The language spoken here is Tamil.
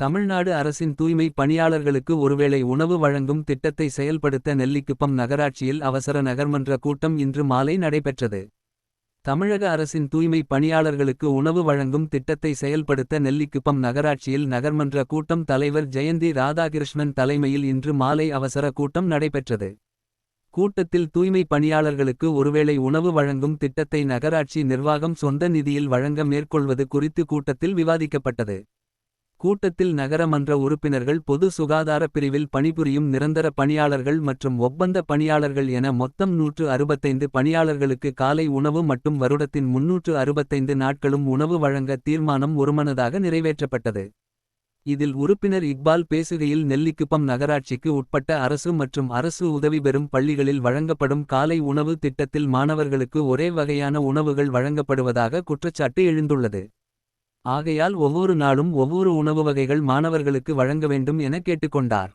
தமிழ்நாடு அரசின் தூய்மை பணியாளர்களுக்கு ஒருவேளை உணவு வழங்கும் திட்டத்தை செயல்படுத்த நெல்லிக்குப்பம் நகராட்சியில் அவசர நகர்மன்ற கூட்டம் இன்று மாலை நடைபெற்றது. தமிழக அரசின் தூய்மை பணியாளர்களுக்கு உணவு வழங்கும் திட்டத்தை செயல்படுத்த நெல்லிக்குப்பம் நகராட்சியில் நகர்மன்ற கூட்டம் தலைவர் ஜெயந்தி ராதாகிருஷ்ணன் தலைமையில் இன்று மாலை அவசர கூட்டம் நடைபெற்றது. கூட்டத்தில் தூய்மை பணியாளர்களுக்கு ஒருவேளை உணவு வழங்கும் திட்டத்தை நகராட்சி நிர்வாகம் சொந்த நிதியில் வழங்க மேற்கொள்வது குறித்து கூட்டத்தில் விவாதிக்கப்பட்டது. கூட்டத்தில் நகரமன்ற உறுப்பினர்கள் பொது சுகாதாரப் பிரிவில் பணிபுரியும் நிரந்தர பணியாளர்கள் மற்றும் ஒப்பந்த பணியாளர்கள் என மொத்தம் 165 பணியாளர்களுக்கு காலை உணவு மற்றும் வருடத்தின் 365 நாட்களும் உணவு வழங்க தீர்மானம் ஒருமனதாக நிறைவேற்றப்பட்டது. இதில் உறுப்பினர் இக்பால் பேசுகையில் நெல்லிக்குப்பம் நகராட்சிக்கு உட்பட்ட அரசு மற்றும் அரசு உதவி பெறும் பள்ளிகளில் வழங்கப்படும் காலை உணவு திட்டத்தில் மாணவர்களுக்கு ஒரே வகையான உணவுகள் வழங்கப்படுவதாக குற்றச்சாட்டு எழுந்துள்ளது. ஆகையால் ஒவ்வொரு நாளும் ஒவ்வொரு உணவு வகைகள் மாணவர்களுக்கு வழங்க வேண்டும் என கேட்டுக்கொண்டார்.